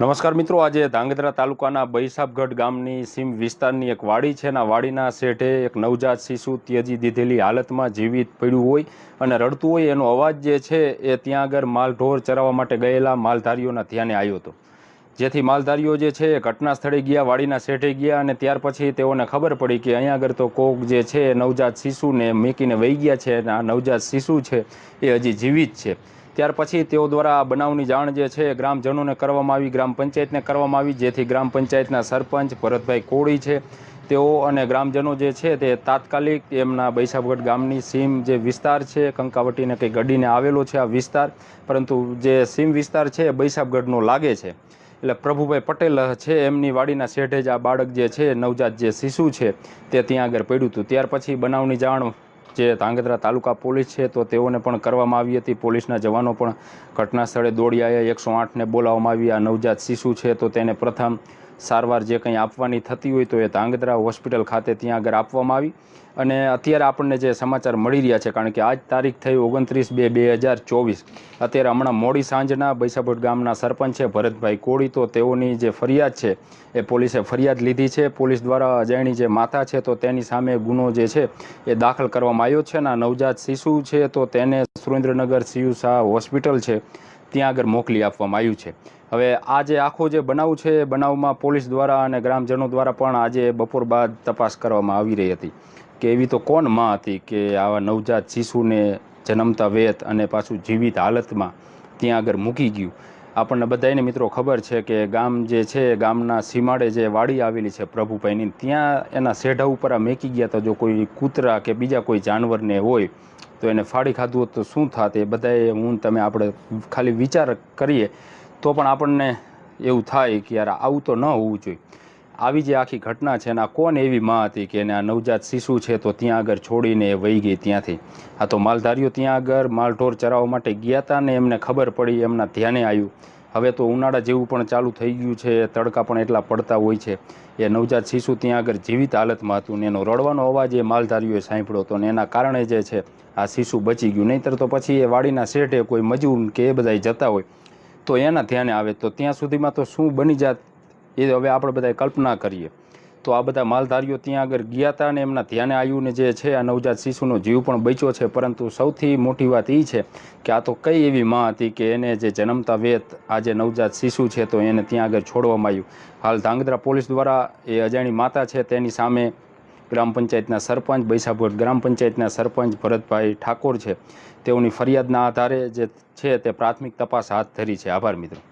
નમસ્કાર મિત્રો, આજે ધાંગધ્રા તાલુકાના બૈસાબગઢ ગામની સીમ વિસ્તારની એક વાડી છે. ના વાડીના શેઠે એક નવજાત શિશુ ત્યજી દીધેલી હાલતમાં જીવિત પડ્યું હોય અને રડતું હોય એનો અવાજ જે છે એ ત્યાં આગળ માલઢોર ચરાવવા માટે ગયેલા માલધારીઓના ધ્યાને આવ્યો હતો. જેથી માલધારીઓ જે છે એ ઘટના સ્થળે ગયા, વાડીના શેઠે ગયા અને ત્યાર પછી તેઓને ખબર પડી કે અહીંયા આગળ તો કોક જે છે નવજાત શિશુને મૂકીને વહી ગયા છે અને આ નવજાત શિશુ છે એ હજી જીવિત છે. ત્યાર પછી તેઓ દ્વારા આ બનાવની જાણ જે છે ગ્રામજનોને કરવામાં આવી, ગ્રામ પંચાયતને કરવામાં આવી, જેથી ગ્રામ પંચાયતના સરપંચ ભરતભાઈ કોળી છે, તેઓ અને ગ્રામજનો જે છે તે તાત્કાલિક એમના બૈસાબગઢ ગામની સીમ જે વિસ્તાર છે, કંકાવટીને કંઈ ગડીને આવેલો છે આ વિસ્તાર, પરંતુ જે સીમ વિસ્તાર છે એ બૈસાબગઢનો લાગે છે. એટલે પ્રભુભાઈ પટેલ છે, એમની વાડીના શેઠે જ આ બાળક જે છે, નવજાત જે શિશુ છે, તે ત્યાં આગળ પડ્યું હતું. ત્યાર પછી બનાવની જાણ જે ધાંગધ્રા તાલુકા પોલીસ છે, તો તેઓને પણ કરવામાં આવી હતી. પોલીસના જવાનો પણ ઘટના સ્થળે દોડી આવ્યા. એકસો આઠને બોલાવવામાં આવી. આ નવજાત શિશુ છે, તો તેને પ્રથમ સારવાર જે કંઈ આપવાની થતી હોય તો એ ધાંગધ્રા હોસ્પિટલ ખાતે ત્યાં આગળ આપવામાં આવી. અને અત્યારે આપણને જે સમાચાર મળી રહ્યા છે, કારણ કે આજ તારીખ થઈ ઓગણત્રીસ બે બે હજાર ચોવીસ. અત્યારે હમણાં મોડી સાંજના બૈસાભટ ગામના સરપંચ છે ભરતભાઈ કોળી, તો તેઓની જે ફરિયાદ છે એ પોલીસે ફરિયાદ લીધી છે. પોલીસ દ્વારા અજાણી જે માતા છે તો તેની સામે ગુનો જે છે એ દાખલ કરવામાં આવ્યો છે. અને નવજાત શિશુ છે તો તેને સુરેન્દ્રનગર સીયુ શાહ હોસ્પિટલ છે ત્યાં આગળ મોકલી આપવામાં આવ્યું છે. હવે આ જે આખો જે બનાવ છે, એ બનાવમાં પોલીસ દ્વારા અને ગ્રામજનો દ્વારા પણ આજે બપોર બાદ તપાસ કરવામાં આવી રહી હતી કે એવી તો કોણમાં હતી કે આવા નવજાત શિશુને જન્મતા વેત અને પાછું જીવિત હાલતમાં ત્યાં આગળ મૂકી ગયું. આપણને બધાને મિત્રો ખબર છે કે ગામ જે છે, ગામના સીમાડે જે વાડી આવેલી છે પ્રભુભાઈની, ત્યાં એના શેઢા ઉપર આ મેકી ગયા તો જો કોઈ કૂતરા કે બીજા કોઈ જાનવરને હોય તો એને ફાડી ખાધું હોત તો શું થાત? એ બધાએ હું તમે આપણે ખાલી વિચાર કરીએ તો પણ આપણને એવું થાય કે યાર આવું તો ન હોવું જોઈએ. આવી જે આખી ઘટના છે એના કોણ એવી માં હતી કે એને આ નવજાત શિશુ છે તો ત્યાં આગળ છોડીને એ વહી ગઈ ત્યાંથી? આ તો માલધારીઓ ત્યાં આગળ માલઢોર ચરાવવા માટે ગયા હતા ને એમને ખબર પડી, એમના ધ્યાને આવ્યું હવે તો ઉનાળા જેવું પણ ચાલુ થઈ ગયું છે, તડકા પણ એટલા પડતા હોય છે. એ નવજાત શિશુ ત્યાં આગળ જીવિત હાલતમાં હતું ને એનો રડવાનો અવાજ એ માલધારીઓએ સાંભળ્યો હતો ને એના કારણે જે છે, આ શિશુ બચી ગયું. નહીંતર તો પછી એ વાડીના શેઠે કોઈ મજૂર કે એ બધા જતા હોય. તો એના ધ્યાને આવે તો ત્યાં સુધીમાં તો શું બની જાત, એ હવે આપણે બધા કલ્પના કરીએ. તો આ બધા માલધારીઓ ત્યાં આગળ ગયા હતા અને એમના ધ્યાને આવ્યું ને જે છે, આ નવજાત શિશુનો જીવ પણ બચ્યો છે. પરંતુ સૌથી મોટી વાત એ છે કે આ તો કઈ એવી માં હતી કે એને જે જન્મતા વેત આ જે નવજાત શિશુ છે તો એને ત્યાં આગળ છોડવામાં આવ્યું. હાલ ધાંગધ્રા પોલીસ દ્વારા એ અજાણી માતા છે તેની સામે ગ્રામ પંચાયતના સરપંચ, બૈસાપુર ગ્રામ પંચાયતના સરપંચ ભરતભાઈ ઠાકોર છે. તેઓની ફરિયાદના આધારે જે છે તે પ્રાથમિક તપાસ હાથ ધરી છે. આભાર મિત્રો.